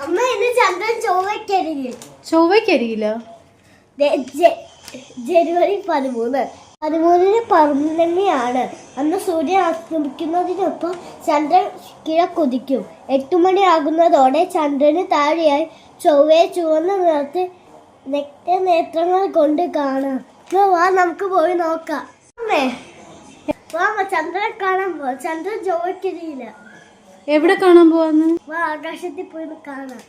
അമ്മ ഇത് ചന്ദ്രൻ ചൊവ്വയ്ക്കരികിൽ. ജെ- ജനുവരി പതിമൂന്ന്. പതിമൂന്നിന് പൗർണമിയാണ്. അന്ന് സൂര്യൻ അസ്തമിക്കുന്നതിനൊപ്പം ചന്ദ്രൻ കിഴക്കുതിക്കും എട്ടു മണിയാകുന്നതോടെ ചന്ദ്രന് താഴെയായി ചൊവ്വയെ ചുവന്ന നിറത്തിൽ നെക്ത നേത്രങ്ങൾ കൊണ്ട് കാണാം. വാ നമുക്ക് പോയി നോക്കാം. അമ്മേ വാ അമ്മ, ചന്ദ്രനെ കാണാൻ പോ. ചന്ദ്രൻ ചൊവ്വക്കരിയില്ല എവിടെ കാണാൻ പോവാന്ന്? ആകാശത്തിൽ പോയി കാണാം.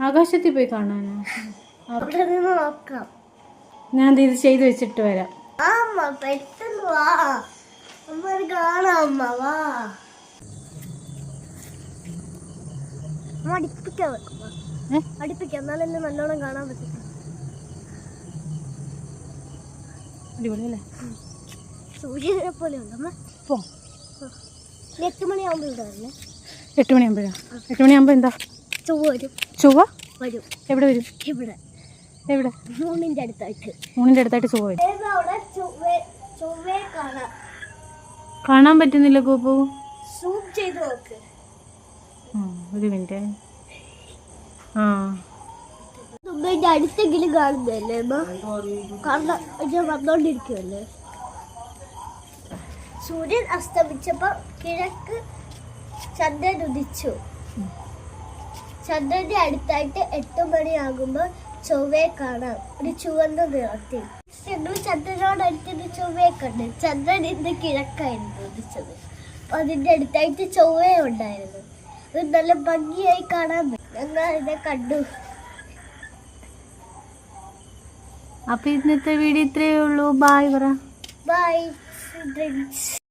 ആകാശത്തിൽ പോയി കാണാനോ? അവിടെ നിന്ന് നോക്കാം. ഞാൻ ഇത് ചെയ്ത് വെച്ചിട്ട് വരാം. അമ്മ പെട്ടെന്ന് വാ. അമ്മ കാണാം അമ്മ വാ. അടുപ്പിക്കാൻ. അടുപ്പിക്കാം എന്നാലല്ലേ നല്ലോണം കാണാൻ പറ്റും അടിപൊളി അല്ലേ സൂര്യനെ പോലെ ഉണ്ടോ പോ. എട്ട് മണിയാവുമ്പോ ഇവിടെ വരണേ. എട്ട് മണിയാകുമ്പോഴാണ് എട്ട് മണിയാകുമ്പോൾ എന്താ? ചൊവ്വ വരും. ചൊവ്വ? വരും. എവിടെ വരും? ഇവിടെ. എവിടെ? മൂന്നിന്റെ അടുത്തായിട്ട്. മൂന്നിന്റെ അടുത്തായിട്ട് ചൊവ്വ വരും. കാണാൻ പറ്റുന്നില്ല ഗോപു. സൂം ചെയ്ത് നോക്ക്. ആ, ഒരു മിനിറ്റ്. ആ. ഇതിന്റെ അടുത്തെങ്കിലും കാണുന്നല്ലേ കാരണം സൂര്യൻ അസ്തമിച്ചപ്പോ കിഴക്ക് ചന്ദ്രൻ ഉദിച്ചു. ചന്ദ്രന്റെ അടുത്തായിട്ട് എട്ട് മണിയാകുമ്പോൾ ചൊവ്വയെ കാണാം. ഒരു ചുവന്ന നിറത്തിൽ. ഞങ്ങൾ ചന്ദ്രനോട് അടുത്തിട്ട് ചൊവ്വയെ കണ്ട്. ചന്ദ്രൻ ഇന്ന് കിഴക്കായിരുന്നു ഉദിച്ചത്. അപ്പൊ അതിന്റെ അടുത്തായിട്ട് ചൊവ്വ ഉണ്ടായിരുന്നു. അത് നല്ല ഭംഗിയായി കാണാൻ ഞങ്ങൾ അതിനെ കണ്ടു. അപ്പൊ ഇന്നത്തെ വീഡിയോ ഇത്രയേ ഉള്ളൂ. ബായ് പറ ബൈ ഡ്രിങ്ക്സ്